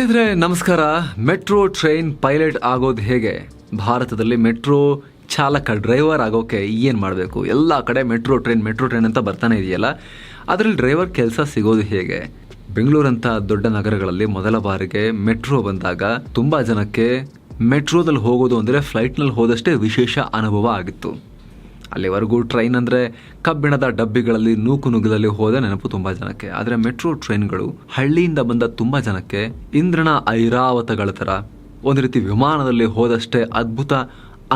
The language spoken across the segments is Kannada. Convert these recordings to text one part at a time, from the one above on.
ಸ್ನೇಹಿತರೆ, ನಮಸ್ಕಾರ. ಮೆಟ್ರೋ ಟ್ರೈನ್ ಪೈಲಟ್ ಆಗೋದು ಹೇಗೆ? ಭಾರತದಲ್ಲಿ ಮೆಟ್ರೋ ಚಾಲಕ, ಡ್ರೈವರ್ ಆಗೋಕೆ ಏನು ಮಾಡಬೇಕು? ಎಲ್ಲ ಕಡೆ ಮೆಟ್ರೋ ಟ್ರೈನ್ ಮೆಟ್ರೋ ಟ್ರೈನ್ ಅಂತ ಬರ್ತಾನೆ ಇದೆಯಲ್ಲ? ಅದರಲ್ಲಿ ಡ್ರೈವರ್ ಕೆಲಸ ಸಿಗೋದು ಹೇಗೆ? ಬೆಂಗಳೂರಂಥ ದೊಡ್ಡ ನಗರಗಳಲ್ಲಿ ಮೊದಲ ಬಾರಿಗೆ ಮೆಟ್ರೋ ಬಂದಾಗ ತುಂಬ ಜನಕ್ಕೆ ಮೆಟ್ರೋದಲ್ಲಿ ಹೋಗೋದು ಅಂದರೆ ಫ್ಲೈಟ್ನಲ್ಲಿ ಹೋದಷ್ಟೇ ವಿಶೇಷ ಅನುಭವ ಆಗಿತ್ತು. ಅಲ್ಲಿವರೆಗೂ ಟ್ರೈನ್ ಅಂದರೆ ಕಬ್ಬಿಣದ ಡಬ್ಬಿಗಳಲ್ಲಿ ನೂಕು ನುಗ್ಗದಲ್ಲಿ ಹೋದ ನೆನಪು ತುಂಬ ಜನಕ್ಕೆ. ಆದರೆ ಮೆಟ್ರೋ ಟ್ರೈನ್ಗಳು ಹಳ್ಳಿಯಿಂದ ಬಂದ ತುಂಬ ಜನಕ್ಕೆ ಇಂದ್ರನ ಐರಾವತಗಳ ಥರ. ಒಂದು ರೀತಿ ವಿಮಾನದಲ್ಲಿ ಹೋದಷ್ಟೇ ಅದ್ಭುತ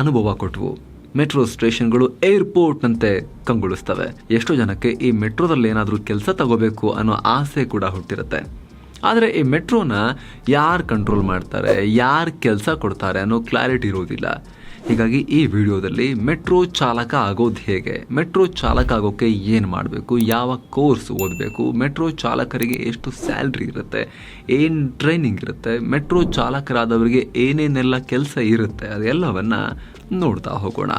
ಅನುಭವ ಕೊಟ್ಟವು ಮೆಟ್ರೋ ಸ್ಟೇಷನ್ಗಳು ಏರ್ಪೋರ್ಟ್ನಂತೆ ಕಂಗೊಳಿಸ್ತವೆ. ಎಷ್ಟೋ ಜನಕ್ಕೆ ಈ ಮೆಟ್ರೋದಲ್ಲಿ ಏನಾದರೂ ಕೆಲಸ ತಗೋಬೇಕು ಅನ್ನೋ ಆಸೆ ಕೂಡ ಹುಟ್ಟಿರುತ್ತೆ. ಆದರೆ ಈ ಮೆಟ್ರೋನ ಯಾರು ಕಂಟ್ರೋಲ್ ಮಾಡ್ತಾರೆ, ಯಾರು ಕೆಲಸ ಕೊಡ್ತಾರೆ ಅನ್ನೋ ಕ್ಲಾರಿಟಿ ಇರೋದಿಲ್ಲ. ಹೀಗಾಗಿ ಈ ವಿಡಿಯೋದಲ್ಲಿ ಮೆಟ್ರೋ ಚಾಲಕ ಆಗೋದು ಹೇಗೆ? ಮೆಟ್ರೋ ಚಾಲಕ ಆಗೋಕ್ಕೆ ಏನು ಮಾಡಬೇಕು? ಯಾವ ಕೋರ್ಸ್ ಓದಬೇಕು? ಮೆಟ್ರೋ ಚಾಲಕರಿಗೆ ಎಷ್ಟು ಸ್ಯಾಲ್ರಿ ಇರುತ್ತೆ? ಏನು ಟ್ರೈನಿಂಗ್ ಇರುತ್ತೆ? ಮೆಟ್ರೋ ಚಾಲಕರಾದವರಿಗೆ ಏನೇನೆಲ್ಲ ಕೆಲಸ ಇರುತ್ತೆ? ಅದೆಲ್ಲವನ್ನು ನೋಡ್ತಾ ಹೋಗೋಣ.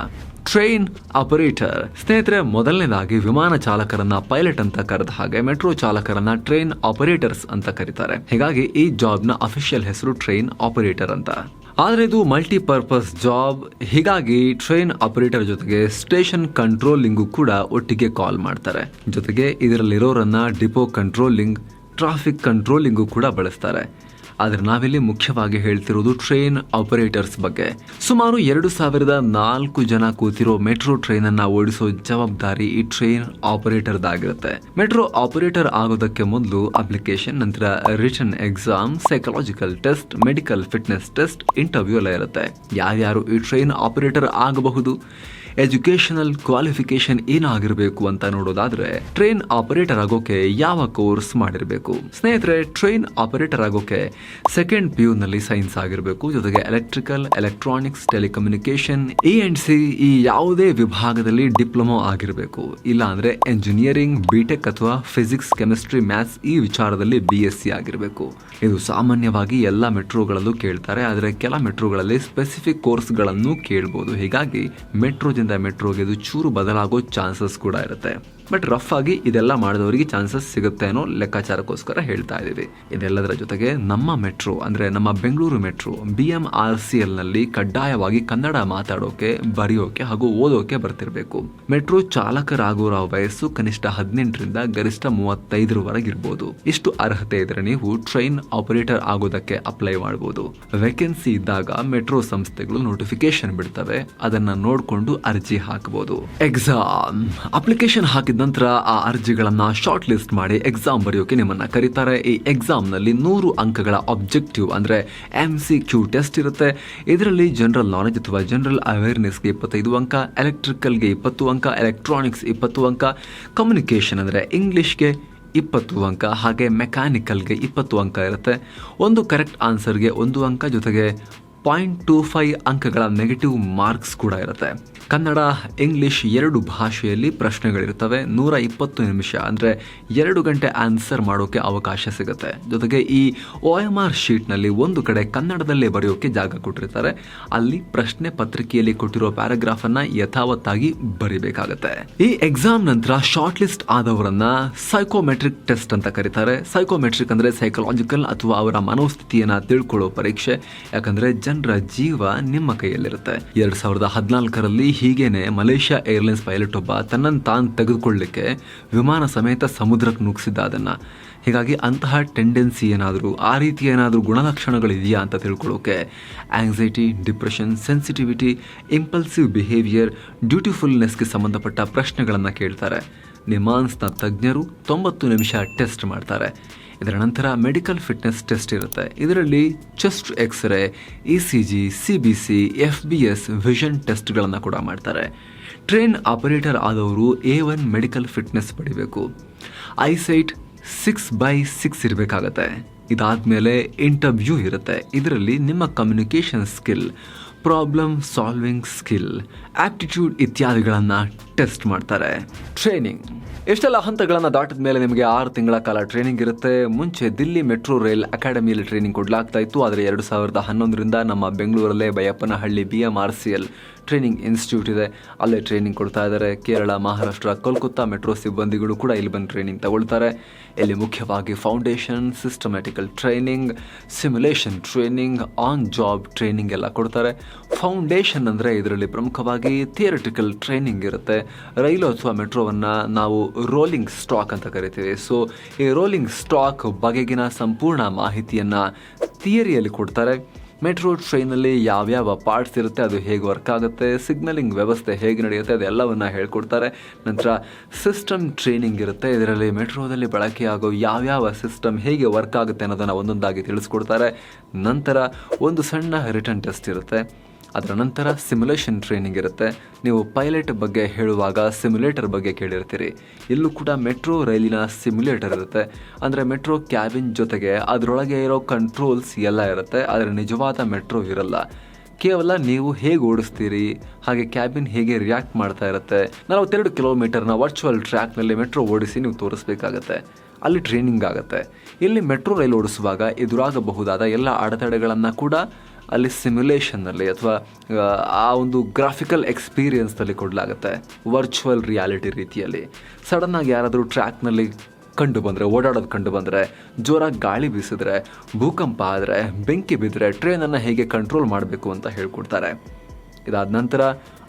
Train operator. ಸ್ನೇಹಿತರೆ, ಮೊದಲನೇದಾಗಿ ವಿಮಾನ ಚಾಲಕರನ್ನ ಪೈಲಟ್ ಅಂತ ಕರೆದ ಹಾಗೆ ಮೆಟ್ರೋ ಚಾಲಕರನ್ನ ಟ್ರೈನ್ ಆಪರೇಟರ್ಸ್ ಅಂತ ಕರೀತಾರೆ. ಹೀಗಾಗಿ ಈ ಜಾಬ್ನ ಅಫಿಷಿಯಲ್ ಹೆಸರು ಟ್ರೈನ್ ಆಪರೇಟರ್ ಅಂತ. ಆದರೆ ಇದು ಮಲ್ಟಿಪರ್ಪಸ್ ಜಾಬ್ ಹೀಗಾಗಿ ಟ್ರೈನ್ ಆಪರೇಟರ್ ಜೊತೆಗೆ ಸ್ಟೇಷನ್ ಕಂಟ್ರೋಲಿಂಗು ಕೂಡ ಒಟ್ಟಿಗೆ ಕಾಲ್ ಮಾಡ್ತಾರೆ. ಜೊತೆಗೆ ಇದರಲ್ಲಿರೋರನ್ನ ಡಿಪೋ ಕಂಟ್ರೋಲಿಂಗ್ ಟ್ರಾಫಿಕ್ ಕಂಟ್ರೋಲಿಂಗು ಕೂಡ ಬಳಸ್ತಾರೆ. ಆದರೆ ನಾವಿಲ್ಲಿ ಮುಖ್ಯವಾಗಿ ಹೇಳ್ತಿರೋದು ಟ್ರೈನ್ ಆಪರೇಟರ್ಸ್ ಬಗ್ಗೆ. ಸುಮಾರು ಎರಡು ಸಾವಿರದ ನಾಲ್ಕು ಜನ ಕೂತಿರೋ ಮೆಟ್ರೋ ಟ್ರೈನ್ ಅನ್ನ ಓಡಿಸೋ ಜವಾಬ್ದಾರಿ ಈ ಟ್ರೈನ್ ಆಪರೇಟರ್ ಆಗಿರುತ್ತೆ ಮೆಟ್ರೋ ಆಪರೇಟರ್ ಆಗೋದಕ್ಕೆ ಮೊದಲು ಅಪ್ಲಿಕೇಶನ್, ನಂತರ written exam psychological test medical fitness test interview ಎಲ್ಲ ಇರುತ್ತೆ. ಯಾರ್ಯಾರು ಈ ಟ್ರೈನ್ ಆಪರೇಟರ್ ಆಗಬಹುದು? ಎಜುಕೇಶನಲ್ ಕ್ವಾಲಿಫಿಕೇಶನ್ ಏನಾಗಿರಬೇಕು ಅಂತ ನೋಡೋದಾದ್ರೆ ಟ್ರೈನ್ ಆಪರೇಟರ್ ಆಗೋಕೆ ಯಾವ ಕೋರ್ಸ್ ಮಾಡಿರಬೇಕು? ಸ್ನೇಹಿತರೆ ಟ್ರೈನ್ ಆಪರೇಟರ್ ಆಗೋಕೆ ಸೆಕೆಂಡ್ ಪಿ ನಲ್ಲಿ ಸೈನ್ಸ್ ಆಗಿರಬೇಕು. ಜೊತೆಗೆ electrical electronics telecommunication E and C ಈ ಯಾವುದೇ ವಿಭಾಗದಲ್ಲಿ ಡಿಪ್ಲೊಮಾ ಆಗಿರಬೇಕು. ಇಲ್ಲ ಅಂದ್ರೆ ಎಂಜಿನಿಯರಿಂಗ್ ಬಿಟೆಕ್ ಅಥವಾ ಫಿಸಿಕ್ಸ್ ಕೆಮಿಸ್ಟ್ರಿ ಮ್ಯಾಥ್ಸ್ ಈ ವಿಚಾರದಲ್ಲಿ ಬಿ ಎಸ್ ಸಿ ಆಗಿರಬೇಕು. ಇದು ಸಾಮಾನ್ಯವಾಗಿ ಎಲ್ಲ ಮೆಟ್ರೋಗಳಲ್ಲೂ ಕೇಳ್ತಾರೆ, ಆದರೆ ಕೆಲ ಮೆಟ್ರೋಗಳಲ್ಲಿ ಸ್ಪೆಸಿಫಿಕ್ ಕೋರ್ಸ್ಗಳನ್ನು ಕೇಳ್ಬೋದು. ಹೀಗಾಗಿ ಮೆಟ್ರೋದಿಂದ ಮೆಟ್ರೋಗೆ ಇದು ಚೂರು ಬದಲಾಗೋ ಚಾನ್ಸಸ್ ಕೂಡ ಇರುತ್ತೆ. ಬಟ್ ರಫ್ ಆಗಿ ಇದೆಲ್ಲ ಮಾಡಿದವರಿಗೆ ಚಾನ್ಸಸ್ ಸಿಗುತ್ತೆ ಅನ್ನೋ ಲೆಕ್ಕಾಚಾರಕ್ಕೋಸ್ಕರ ಹೇಳ್ತಾ ಇದ್ದೀವಿ. ಇದೆಲ್ಲದರ ಜೊತೆಗೆ ನಮ್ಮ ಮೆಟ್ರೋ ಅಂದ್ರೆ ನಮ್ಮ Bengaluru metro B M R C ಎಲ್ನಲ್ಲಿ ಕಡ್ಡಾಯವಾಗಿ ಕನ್ನಡ ಮಾತಾಡೋಕೆ, ಬರೆಯೋಕೆ ಹಾಗೂ ಓದೋಕೆ ಬರ್ತಿರಬೇಕು. ಮೆಟ್ರೋ ಚಾಲಕರಾಗೋರ ವಯಸ್ಸು ಕನಿಷ್ಠ ಹದಿನೆಂಟರಿಂದ ಗರಿಷ್ಠ ಮೂವತ್ತೈದರವರೆಗೆ ಇರ್ಬೋದು ಇಷ್ಟು ಅರ್ಹತೆ ಇದ್ರೆ ನೀವು ಟ್ರೈನ್ ಆಪರೇಟರ್ ಆಗೋದಕ್ಕೆ ಅಪ್ಲೈ ಮಾಡಬಹುದು ವೇಕೆನ್ಸಿ ಇದ್ದಾಗ ಮೆಟ್ರೋ ಸಂಸ್ಥೆಗಳು ನೋಟಿಫಿಕೇಶನ್ ಬಿಡ್ತವೆ. ಅದನ್ನ ನೋಡ್ಕೊಂಡು ಅರ್ಜಿ ಹಾಕಬಹುದು ಎಕ್ಸಾಮ್ ಅಪ್ಲಿಕೇಶನ್ ಹಾಕಿದ ನಂತರ ಆ ಅರ್ಜಿಗಳನ್ನು ಶಾರ್ಟ್ ಲಿಸ್ಟ್ ಮಾಡಿ ಎಕ್ಸಾಮ್ ಬರೆಯೋಕೆ ನಿಮ್ಮನ್ನ ಕರೀತಾರೆ. ಈ ಎಕ್ಸಾಮ್ನಲ್ಲಿ ನೂರು ಅಂಕಗಳ ಆಬ್ಜೆಕ್ಟಿವ್ ಅಂದ್ರೆ ಎಂ ಸಿ ಕ್ಯೂ ಟೆಸ್ಟ್ ಇರುತ್ತೆ. ಇದರಲ್ಲಿ ಜನರಲ್ ನಾಲೆಜ್ ಅಥವಾ ಜನರಲ್ ಅವೇರ್ನೆಸ್ಗೆ ಇಪ್ಪತ್ತೈದು ಅಂಕ ಎಲೆಕ್ಟ್ರಿಕಲ್ಗೆ ಇಪ್ಪತ್ತು ಅಂಕ ಎಲೆಕ್ಟ್ರಾನಿಕ್ಸ್ ಇಪ್ಪತ್ತು ಅಂಕ ಕಮ್ಯುನಿಕೇಷನ್ ಅಂದ್ರೆ ಇಂಗ್ಲೀಷ್ಗೆ ಇಪ್ಪತ್ತು ಅಂಕ, ಹಾಗೆ ಮೆಕ್ಯಾನಿಕಲ್ಗೆ ಇಪ್ಪತ್ತು ಅಂಕ ಇರುತ್ತೆ. ಒಂದು ಕರೆಕ್ಟ್ ಆನ್ಸರ್ಗೆ ಒಂದು ಅಂಕ ಜೊತೆಗೆ ಪಾಯಿಂಟ್ ಟೂ ಫೈವ್ ಅಂಕಗಳ ನೆಗೆಟಿವ್ ಮಾರ್ಕ್ಸ್ ಕೂಡ ಇರುತ್ತೆ. ಕನ್ನಡ, ಇಂಗ್ಲಿಷ್ ಎರಡು ಭಾಷೆಯಲ್ಲಿ ಪ್ರಶ್ನೆಗಳಿರ್ತವೆ ನೂರ ಇಪ್ಪತ್ತು ನಿಮಿಷ, ಅಂದರೆ ಎರಡು ಗಂಟೆ ಆನ್ಸರ್ ಮಾಡೋಕ್ಕೆ ಅವಕಾಶ ಸಿಗುತ್ತೆ. ಜೊತೆಗೆ ಈ ಒ ಎಂ ಆರ್ ಶೀಟ್ನಲ್ಲಿ ಒಂದು ಕಡೆ ಕನ್ನಡದಲ್ಲೇ ಬರೆಯೋಕೆ ಜಾಗ ಕೊಟ್ಟಿರ್ತಾರೆ. ಅಲ್ಲಿ ಪ್ರಶ್ನೆ ಪತ್ರಿಕೆಯಲ್ಲಿ ಕೊಟ್ಟಿರೋ ಪ್ಯಾರಾಗ್ರಾಫನ್ನು ಯಥಾವತ್ತಾಗಿ ಬರಿಬೇಕಾಗತ್ತೆ. ಈ ಎಕ್ಸಾಮ್ ನಂತರ ಶಾರ್ಟ್ ಲಿಸ್ಟ್ ಆದವರನ್ನ ಸೈಕೋಮೆಟ್ರಿಕ್ ಟೆಸ್ಟ್ ಅಂತ ಕರೀತಾರೆ. ಸೈಕೋಮೆಟ್ರಿಕ್ ಅಂದರೆ ಸೈಕಲಾಜಿಕಲ್ ಅಥವಾ ಅವರ ಮನೋಸ್ಥಿತಿಯನ್ನು ತಿಳ್ಕೊಳ್ಳೋ ಪರೀಕ್ಷೆ. ಯಾಕಂದ್ರೆ ಜನರ ಜೀವ ನಿಮ್ಮ ಕೈಯಲ್ಲಿರುತ್ತೆ. ಎರಡ್ ಸಾವಿರದ ಹದಿನಾಲ್ಕರಲ್ಲಿ ಹೀಗೇನೆ ಮಲೇಷ್ಯಾ ಏರ್ಲೈನ್ಸ್ ಪೈಲಟ್ ಒಬ್ಬ ತನ್ನನ್ನು ತಾನು ತೆಗೆದುಕೊಳ್ಳಿಕ್ಕೆ ವಿಮಾನ ಸಮೇತ ಸಮುದ್ರಕ್ಕೆ ನುಗ್ಗಿಸಿದ್ದ ಅದನ್ನ. ಹೀಗಾಗಿ ಅಂತಹ ಟೆಂಡೆನ್ಸಿ ಏನಾದರೂ, ಆ ರೀತಿ ಏನಾದರೂ ಗುಣಲಕ್ಷಣಗಳಿದೆಯಾ ಅಂತ ತಿಳ್ಕೊಳ್ಳೋಕೆ anxiety depression sensitivity impulsive behaviour ಡ್ಯೂಟಿಫುಲ್ನೆಸ್ಗೆ ಸಂಬಂಧಪಟ್ಟ ಪ್ರಶ್ನೆಗಳನ್ನು ಕೇಳ್ತಾರೆ. ನಿಮಾನ್ಸ್ನ ತಜ್ಞರು ತೊಂಬತ್ತು ನಿಮಿಷ ಟೆಸ್ಟ್ ಮಾಡ್ತಾರೆ. ಇದರ ನಂತರ ಮೆಡಿಕಲ್ ಫಿಟ್ನೆಸ್ ಟೆಸ್ಟ್ ಇರುತ್ತೆ. ಇದರಲ್ಲಿ chest X ray E C G C B C F B S vision ಟೆಸ್ಟ್ಗಳನ್ನು ಕೂಡ ಮಾಡ್ತಾರೆ. ಟ್ರೈನ್ ಆಪರೇಟರ್ ಆದವರು ಎ ಒನ್ ಮೆಡಿಕಲ್ ಫಿಟ್ನೆಸ್ ಪಡಿಬೇಕು. ಐಸೈಟ್ ಸಿಕ್ಸ್ ಬೈ ಸಿಕ್ಸ್ ಇರಬೇಕಾಗತ್ತೆ. ಇದಾದ್ಮೇಲೆ ಇಂಟರ್ವ್ಯೂ ಇರುತ್ತೆ. ಇದರಲ್ಲಿ ನಿಮ್ಮ communication skill problem solving skill aptitude ಇತ್ಯಾದಿಗಳನ್ನು ಟೆಸ್ಟ್ ಮಾಡ್ತಾರೆ. ಟ್ರೈನಿಂಗ್ ಎಷ್ಟೆಲ್ಲ ಹಂತಗಳನ್ನು ದಾಟಿದ ಮೇಲೆ ನಿಮಗೆ ಆರು ತಿಂಗಳ ಕಾಲ ಟ್ರೈನಿಂಗ್ ಇರುತ್ತೆ. ಮುಂಚೆ ದಿಲ್ಲಿ ಮೆಟ್ರೋ ರೈಲ್ ಅಕಾಡೆಮಿಯಲ್ಲಿ ಟ್ರೈನಿಂಗ್ ಕೊಡಲಾಗ್ತಾ ಇತ್ತು. ಆದರೆ ಎರಡು ಸಾವಿರದ ಹನ್ನೊಂದರಿಂದ ನಮ್ಮ ಬೆಂಗಳೂರಲ್ಲೇ Baiyappanahalli B M R C L training institute ಇದೆ. ಅಲ್ಲೇ ಟ್ರೈನಿಂಗ್ ಕೊಡ್ತಾ ಇದ್ದಾರೆ. ಕೇರಳ, ಮಹಾರಾಷ್ಟ್ರ, ಕೋಲ್ಕತ್ತಾ ಮೆಟ್ರೋ ಸಿಬ್ಬಂದಿಗಳು ಕೂಡ ಇಲ್ಲಿ ಬಂದು ಟ್ರೈನಿಂಗ್ ತಗೊಳ್ತಾರೆ. ಇಲ್ಲಿ ಮುಖ್ಯವಾಗಿ foundation systematical training simulation training on job training ಎಲ್ಲ ಕೊಡ್ತಾರೆ. ಫೌಂಡೇಶನ್ ಅಂದರೆ ಇದರಲ್ಲಿ ಪ್ರಮುಖವಾಗಿ ಥಿಯರಿಟಿಕಲ್ ಟ್ರೈನಿಂಗ್ ಇರುತ್ತೆ. ರೈಲು ಅಥವಾ ಮೆಟ್ರೋವನ್ನು ನಾವು ರೋಲಿಂಗ್ ಸ್ಟಾಕ್ ಅಂತ ಕರಿತೀವಿ. ಸೊ ಈ ರೋಲಿಂಗ್ ಸ್ಟಾಕ್ ಬಗೆಗಿನ ಸಂಪೂರ್ಣ ಮಾಹಿತಿಯನ್ನು ಥಿಯರಿಯಲ್ಲಿ ಕೊಡ್ತಾರೆ. ಮೆಟ್ರೋ ಟ್ರೈನಲ್ಲಿ ಯಾವ್ಯಾವ ಪಾರ್ಟ್ಸ್ ಇರುತ್ತೆ, ಅದು ಹೇಗೆ ವರ್ಕ್ ಆಗುತ್ತೆ, ಸಿಗ್ನಲಿಂಗ್ ವ್ಯವಸ್ಥೆ ಹೇಗೆ ನಡೆಯುತ್ತೆ, ಅದೆಲ್ಲವನ್ನು ಹೇಳ್ಕೊಡ್ತಾರೆ. ನಂತರ ಸಿಸ್ಟಮ್ ಟ್ರೈನಿಂಗ್ ಇರುತ್ತೆ. ಇದರಲ್ಲಿ ಮೆಟ್ರೋದಲ್ಲಿ ಬಳಕೆಯಾಗೋ ಯಾವ್ಯಾವ ಸಿಸ್ಟಮ್ ಹೇಗೆ ವರ್ಕ್ ಆಗುತ್ತೆ ಅನ್ನೋದನ್ನು ಒಂದೊಂದಾಗಿ ತಿಳಿಸ್ಕೊಡ್ತಾರೆ. ನಂತರ ಒಂದು ಸಣ್ಣ ರಿಟರ್ನ್ ಟೆಸ್ಟ್ ಇರುತ್ತೆ. ಅದರ ನಂತರ ಸಿಮ್ಯುಲೇಷನ್ ಟ್ರೈನಿಂಗ್ ಇರುತ್ತೆ. ನೀವು ಪೈಲಟ್ ಬಗ್ಗೆ ಹೇಳುವಾಗ ಸಿಮ್ಯುಲೇಟರ್ ಬಗ್ಗೆ ಕೇಳಿರ್ತೀರಿ. ಇಲ್ಲೂ ಕೂಡ ಮೆಟ್ರೋ ರೈಲಿನ ಸಿಮ್ಯುಲೇಟರ್ ಇರುತ್ತೆ. ಅಂದರೆ ಮೆಟ್ರೋ ಕ್ಯಾಬಿನ್ ಜೊತೆಗೆ ಅದರೊಳಗೆ ಇರೋ ಕಂಟ್ರೋಲ್ಸ್ ಎಲ್ಲ ಇರುತ್ತೆ. ಆದರೆ ನಿಜವಾದ ಮೆಟ್ರೋ ಇರಲ್ಲ. ಕೇವಲ ನೀವು ಹೇಗೆ ಓಡಿಸ್ತೀರಿ, ಹಾಗೆ ಕ್ಯಾಬಿನ್ ಹೇಗೆ ರಿಯಾಕ್ಟ್ ಮಾಡ್ತಾ ಇರುತ್ತೆ. ನಲವತ್ತೆರಡು ಕಿಲೋಮೀಟರ್ನ ವರ್ಚುವಲ್ ಟ್ರ್ಯಾಕ್ನಲ್ಲಿ ಮೆಟ್ರೋ ಓಡಿಸಿ ನೀವು ತೋರಿಸ್ಬೇಕಾಗತ್ತೆ. ಅಲ್ಲಿ ಟ್ರೈನಿಂಗ್ ಆಗುತ್ತೆ. ಇಲ್ಲಿ ಮೆಟ್ರೋ ರೈಲು ಓಡಿಸುವಾಗ ಎದುರಾಗಬಹುದಾದ ಎಲ್ಲ ಅಡೆತಡೆಗಳನ್ನು ಕೂಡ ಅಲ್ಲಿ ಸಿಮ್ಯುಲೇಷನ್ನಲ್ಲಿ ಅಥವಾ, ಆ ಒಂದು ಗ್ರಾಫಿಕಲ್ ಎಕ್ಸ್ಪೀರಿಯನ್ಸ್ನಲ್ಲಿ ಕೊಡಲಾಗುತ್ತೆ ವರ್ಚುವಲ್ ರಿಯಾಲಿಟಿ ರೀತಿಯಲ್ಲಿ. ಸಡನ್ನಾಗಿ ಯಾರಾದರೂ ಟ್ರ್ಯಾಕ್ನಲ್ಲಿ ಕಂಡು ಬಂದರೆ, ಓಡಾಡೋದು ಕಂಡು ಬಂದರೆ, ಜೋರಾಗಿ ಗಾಳಿ ಬೀಸಿದ್ರೆ, ಭೂಕಂಪ ಆದರೆ, ಬೆಂಕಿ ಬಿದ್ದರೆ ಟ್ರೈನನ್ನು ಹೇಗೆ ಕಂಟ್ರೋಲ್ ಮಾಡಬೇಕು ಅಂತ ಹೇಳ್ಕೊಡ್ತಾರೆ. ಇದಾದ ನಂತರ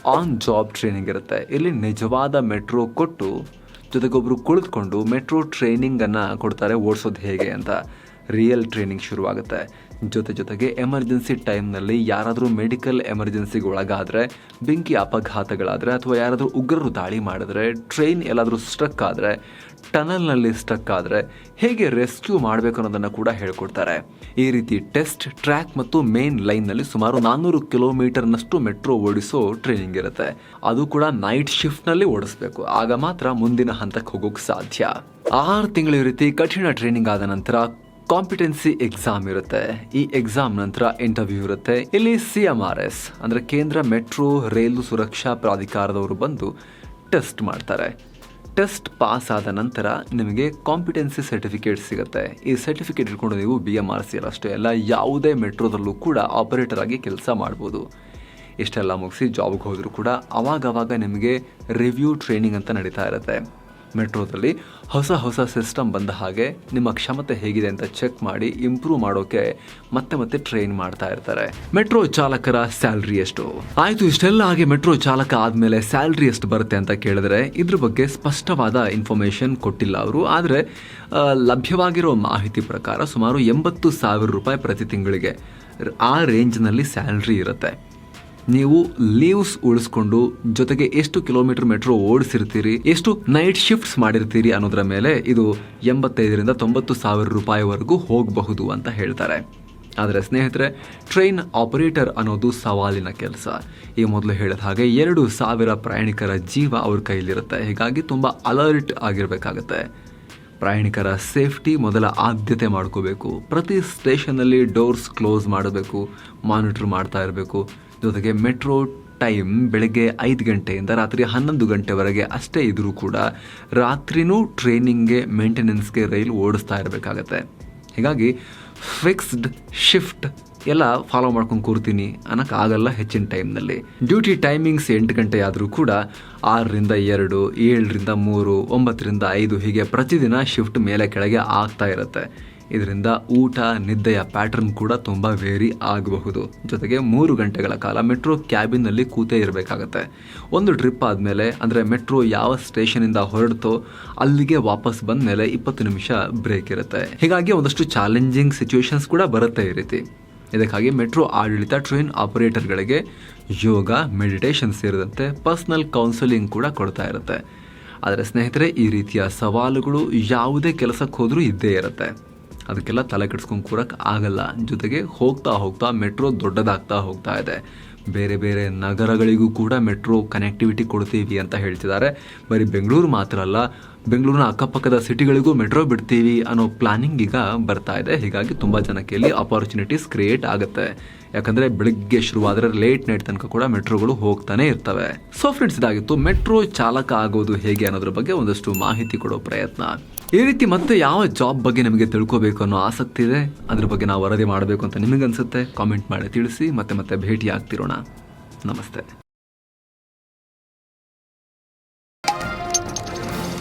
ಆನ್ ಜಾಬ್ ಟ್ರೈನಿಂಗ್ ಇರುತ್ತೆ. ಇಲ್ಲಿ ನಿಜವಾದ ಮೆಟ್ರೋ ಕೊಟ್ಟು ಜೊತೆಗೊಬ್ಬರು ಕುಳಿತುಕೊಂಡು ಮೆಟ್ರೋ ಟ್ರೈನಿಂಗನ್ನು ಕೊಡ್ತಾರೆ ಓಡಿಸೋದು ಹೇಗೆ ಅಂತ. ರಿಯಲ್ ಟ್ರೈನಿಂಗ್ ಶುರುವಾಗುತ್ತೆ. ಜೊತೆ ಜೊತೆಗೆ ಎಮರ್ಜೆನ್ಸಿ ಟೈಮ್ನಲ್ಲಿ ಯಾರಾದರೂ ಮೆಡಿಕಲ್ ಎಮರ್ಜೆನ್ಸಿಗೆ ಒಳಗಾದರೆ, ಬೆಂಕಿ ಅಪಘಾತಗಳಾದರೆ ಅಥವಾ ಯಾರಾದರೂ ಉಗ್ರರು ದಾಳಿ ಮಾಡಿದ್ರೆ ಟ್ರೈನ್ ಎಲ್ಲಾದರೂ ಸ್ಟ್ರಕ್ ಆದರೆ ಟನಲ್ನಲ್ಲಿ ಸ್ಟ್ರಕ್ ಆದರೆ ಹೇಗೆ ರೆಸ್ಕ್ಯೂ ಮಾಡಬೇಕು ಅನ್ನೋದನ್ನು ಕೂಡ ಹೇಳ್ಕೊಡ್ತಾರೆ. ಈ ರೀತಿ ಟೆಸ್ಟ್ ಟ್ರ್ಯಾಕ್ ಮತ್ತು ಮೇನ್ ಲೈನ್ನಲ್ಲಿ ಸುಮಾರು ನಾನ್ನೂರು ಕಿಲೋಮೀಟರ್ನಷ್ಟು ಮೆಟ್ರೋ ಓಡಿಸೋ ಟ್ರೈನಿಂಗ್ ಇರುತ್ತೆ. ಅದು ಕೂಡ ನೈಟ್ ಶಿಫ್ಟ್ನಲ್ಲಿ ಓಡಿಸ್ಬೇಕು. ಆಗ ಮಾತ್ರ ಮುಂದಿನ ಹಂತಕ್ಕೆ ಹೋಗೋಕೆ ಸಾಧ್ಯ. ಆರು ತಿಂಗಳು ರೀತಿ ಕಠಿಣ ಟ್ರೈನಿಂಗ್ ಆದ ನಂತರ ಕಾಂಪಿಟೆನ್ಸಿ ಎಕ್ಸಾಮ್ ಇರುತ್ತೆ. ಈ ಎಕ್ಸಾಮ್ ನಂತರ ಇಂಟರ್ವ್ಯೂ ಇರುತ್ತೆ. ಇಲ್ಲಿ ಸಿ ಎಂ ಆರ್ ಎಸ್ ಅಂದರೆ ಕೇಂದ್ರ ಮೆಟ್ರೋ ರೈಲು ಸುರಕ್ಷಾ ಪ್ರಾಧಿಕಾರದವರು ಬಂದು ಟೆಸ್ಟ್ ಮಾಡ್ತಾರೆ. ಟೆಸ್ಟ್ ಪಾಸ್ ಆದ ನಂತರ ನಿಮಗೆ ಕಾಂಪಿಟೆನ್ಸಿ ಸರ್ಟಿಫಿಕೇಟ್ ಸಿಗುತ್ತೆ. ಈ ಸರ್ಟಿಫಿಕೇಟ್ ಇಟ್ಕೊಂಡು ನೀವು ಬಿ ಎಂ ಆರ್ ಸಿ ಅಷ್ಟೇ ಅಲ್ಲ, ಯಾವುದೇ ಮೆಟ್ರೋದಲ್ಲೂ ಕೂಡ ಆಪರೇಟರ್ ಆಗಿ ಕೆಲಸ ಮಾಡ್ಬೋದು. ಇಷ್ಟೆಲ್ಲ ಮುಗಿಸಿ ಜಾಬ್ಗೆ ಹೋದರೂ ಕೂಡ ಅವಾಗವಾಗ ನಿಮಗೆ ರಿವ್ಯೂ ಟ್ರೈನಿಂಗ್ ಅಂತ ನಡೀತಾ ಇರುತ್ತೆ. ಮೆಟ್ರೋದಲ್ಲಿ ಹೊಸ ಹೊಸ ಸಿಸ್ಟಮ್ ಬಂದ ಹಾಗೆ ನಿಮ್ಮ ಕ್ಷಮತೆ ಹೇಗಿದೆ ಅಂತ ಚೆಕ್ ಮಾಡಿ ಇಂಪ್ರೂವ್ ಮಾಡೋಕೆ ಮತ್ತೆ ಮತ್ತೆ ಟ್ರೈನ್ ಮಾಡ್ತಾ ಇರ್ತಾರೆ. ಮೆಟ್ರೋ ಚಾಲಕರ ಸ್ಯಾಲ್ರಿ ಎಷ್ಟು? ಆಯ್ತು, ಇಷ್ಟೆಲ್ಲ ಹಾಗೆ ಮೆಟ್ರೋ ಚಾಲಕ ಆದ್ಮೇಲೆ ಸ್ಯಾಲ್ರಿ ಎಷ್ಟು ಬರುತ್ತೆ ಅಂತ ಕೇಳಿದ್ರೆ ಇದ್ರ ಬಗ್ಗೆ ಸ್ಪಷ್ಟವಾದ ಇನ್ಫಾರ್ಮೇಶನ್ ಕೊಟ್ಟಿಲ್ಲ ಅವರು. ಆದರೆ ಲಭ್ಯವಾಗಿರೋ ಮಾಹಿತಿ ಪ್ರಕಾರ ಸುಮಾರು ಎಂಬತ್ತು ಸಾವಿರ ರೂಪಾಯಿ ಪ್ರತಿ ತಿಂಗಳಿಗೆ ಆ ರೇಂಜ್ನಲ್ಲಿ ಸ್ಯಾಲ್ರಿ ಇರುತ್ತೆ. ನೀವು ಲೀವ್ಸ್ ಉಳಿಸ್ಕೊಂಡು ಜೊತೆಗೆ ಎಷ್ಟು ಕಿಲೋಮೀಟರ್ ಮೆಟ್ರೋ ಓಡಿಸಿರ್ತೀರಿ, ಎಷ್ಟು ನೈಟ್ ಶಿಫ್ಟ್ಸ್ ಮಾಡಿರ್ತೀರಿ ಅನ್ನೋದರ ಮೇಲೆ ಇದು ಎಂಬತ್ತೈದರಿಂದ ತೊಂಬತ್ತು ಸಾವಿರ ರೂಪಾಯಿವರೆಗೂ ಹೋಗಬಹುದು ಅಂತ ಹೇಳ್ತಾರೆ. ಆದರೆ ಸ್ನೇಹಿತರೆ ಟ್ರೈನ್ ಆಪರೇಟರ್ ಅನ್ನೋದು ಸವಾಲಿನ ಕೆಲಸ. ಈ ಮೊದಲು ಹೇಳಿದ ಹಾಗೆ ಎರಡು ಸಾವಿರ ಪ್ರಯಾಣಿಕರ ಜೀವ ಅವ್ರ ಕೈಲಿರುತ್ತೆ. ಹೀಗಾಗಿ ತುಂಬ ಅಲರ್ಟ್ ಆಗಿರಬೇಕಾಗತ್ತೆ. ಪ್ರಯಾಣಿಕರ ಸೇಫ್ಟಿ ಮೊದಲ ಆದ್ಯತೆ ಮಾಡ್ಕೋಬೇಕು. ಪ್ರತಿ ಸ್ಟೇಷನಲ್ಲಿ ಡೋರ್ಸ್ ಕ್ಲೋಸ್ ಮಾಡಬೇಕು ಮಾನಿಟ್ರ್ ಮಾಡ್ತಾ ಇರಬೇಕು. ಜೊತೆಗೆ ಮೆಟ್ರೋ ಟೈಮ್ ಬೆಳಗ್ಗೆ ಐದು ಗಂಟೆಯಿಂದ ರಾತ್ರಿ ಹನ್ನೊಂದು ಗಂಟೆವರೆಗೆ ಅಷ್ಟೇ ಇದ್ದರೂ ಕೂಡ ರಾತ್ರಿನೂ ಟ್ರೈನಿಂಗ್ಗೆ ಮೇಂಟೆನೆನ್ಸ್ಗೆ ರೈಲು ಓಡಿಸ್ತಾ ಇರಬೇಕಾಗತ್ತೆ. ಹೀಗಾಗಿ ಫಿಕ್ಸ್ಡ್ ಶಿಫ್ಟ್ ಎಲ್ಲ ಫಾಲೋ ಮಾಡ್ಕೊಂಡು ಕೂರ್ತೀನಿ ಅನ್ನೋಕ್ಕಾಗಲ್ಲ ಹೆಚ್ಚಿನ ಟೈಮ್ನಲ್ಲಿ. ಡ್ಯೂಟಿ ಟೈಮಿಂಗ್ಸ್ ಎಂಟು ಗಂಟೆ ಆದರೂ ಕೂಡ ಆರರಿಂದ ಎರಡು, ಏಳರಿಂದ ಮೂರು, ಒಂಬತ್ತರಿಂದ ಐದು ಹೀಗೆ ಪ್ರತಿದಿನ ಶಿಫ್ಟ್ ಮೇಲೆ ಕೆಳಗೆ ಆಗ್ತಾ ಇರುತ್ತೆ. ಇದರಿಂದ ಊಟ, ನಿದ್ದೆಯ ಪ್ಯಾಟರ್ನ್ ಕೂಡ ತುಂಬ ವೇರಿ ಆಗಬಹುದು. ಜೊತೆಗೆ ಮೂರು ಗಂಟೆಗಳ ಕಾಲ ಮೆಟ್ರೋ ಕ್ಯಾಬಿನ್ನಲ್ಲಿ ಕೂತೇ ಇರಬೇಕಾಗತ್ತೆ. ಒಂದು ಟ್ರಿಪ್ ಆದಮೇಲೆ, ಅಂದರೆ ಮೆಟ್ರೋ ಯಾವ ಸ್ಟೇಷನಿಂದ ಹೊರಡ್ತೋ, ಅಲ್ಲಿಗೆ ವಾಪಸ್ ಬಂದ ಮೇಲೆ ಇಪ್ಪತ್ತು ನಿಮಿಷ ಬ್ರೇಕ್ ಇರುತ್ತೆ. ಹೀಗಾಗಿ ಒಂದಷ್ಟು ಚಾಲೆಂಜಿಂಗ್ ಸಿಚುವೇಶನ್ಸ್ ಕೂಡ ಬರುತ್ತೆ ಈ ರೀತಿ. ಇದಕ್ಕಾಗಿ ಮೆಟ್ರೋ ಆಡಳಿತ ಟ್ರೈನ್ ಆಪರೇಟರ್ಗಳಿಗೆ ಯೋಗ ಮೆಡಿಟೇಷನ್ ಸೇರಿದಂತೆ ಪರ್ಸ್ನಲ್ ಕೌನ್ಸಿಲಿಂಗ್ ಕೂಡ ಕೊಡ್ತಾ ಇರುತ್ತೆ. ಆದರೆ ಸ್ನೇಹಿತರೆ, ಈ ರೀತಿಯ ಸವಾಲುಗಳು ಯಾವುದೇ ಕೆಲಸಕ್ಕೆ ಹೋದರೂ ಇದ್ದೇ ಇರುತ್ತೆ. ಅದಕ್ಕೆಲ್ಲ ತಲೆ ಕೆಡಿಸ್ಕೊಂಡು ಕೂರಕ್ಕೆ ಆಗಲ್ಲ. ಜೊತೆಗೆ ಹೋಗ್ತಾ ಹೋಗ್ತಾ ಮೆಟ್ರೋ ದೊಡ್ಡದಾಗ್ತಾ ಹೋಗ್ತಾ ಇದೆ. ಬೇರೆ ಬೇರೆ ನಗರಗಳಿಗೂ ಕೂಡ ಮೆಟ್ರೋ ಕನೆಕ್ಟಿವಿಟಿ ಕೊಡ್ತೀವಿ ಅಂತ ಹೇಳ್ತಿದ್ದಾರೆ. ಬರೀ ಬೆಂಗಳೂರು ಮಾತ್ರ ಅಲ್ಲ, ಬೆಂಗಳೂರಿನ ಅಕ್ಕಪಕ್ಕದ ಸಿಟಿಗಳಿಗೂ ಮೆಟ್ರೋ ಬಿಡ್ತೀವಿ ಅನ್ನೋ ಪ್ಲಾನಿಂಗ್ ಈಗ ಬರ್ತಾ ಇದೆ. ಹೀಗಾಗಿ ತುಂಬ ಜನಕ್ಕೆ ಇಲ್ಲಿ ಅಪಾರ್ಚುನಿಟೀಸ್ ಕ್ರಿಯೇಟ್ ಆಗುತ್ತೆ. ಯಾಕಂದರೆ ಬೆಳಗ್ಗೆ ಶುರುವಾದರೆ ಲೇಟ್ ನೈಟ್ ತನಕ ಕೂಡ ಮೆಟ್ರೋಗಳು ಹೋಗ್ತಾನೆ ಇರ್ತವೆ. ಸೊ ಫ್ರೆಂಡ್ಸ್ ಇದಾಗಿತ್ತು ಮೆಟ್ರೋ ಚಾಲಕ ಆಗೋದು ಹೇಗೆ ಅನ್ನೋದ್ರ ಬಗ್ಗೆ ಒಂದಷ್ಟು ಮಾಹಿತಿ ಕೊಡೋ ಪ್ರಯತ್ನ. ಈ ರೀತಿ ಮತ್ತೆ ಯಾವ ಜಾಬ್ ಬಗ್ಗೆ ನಿಮಗೆ ತಿಳ್ಕೋಬೇಕು ಅನ್ನೋ ಆಸಕ್ತಿ ಇದೆ, ಅದ್ರ ಬಗ್ಗೆ ನಾವು ವರದಿ ಮಾಡಬೇಕು ಅಂತ ನಿಮಗನ್ಸುತ್ತೆ ಕಾಮೆಂಟ್ ಮಾಡಿ ತಿಳಿಸಿ ಮತ್ತೆ ಮತ್ತೆ ಭೇಟಿ ಆಗ್ತಿರೋಣ ನಮಸ್ತೆ.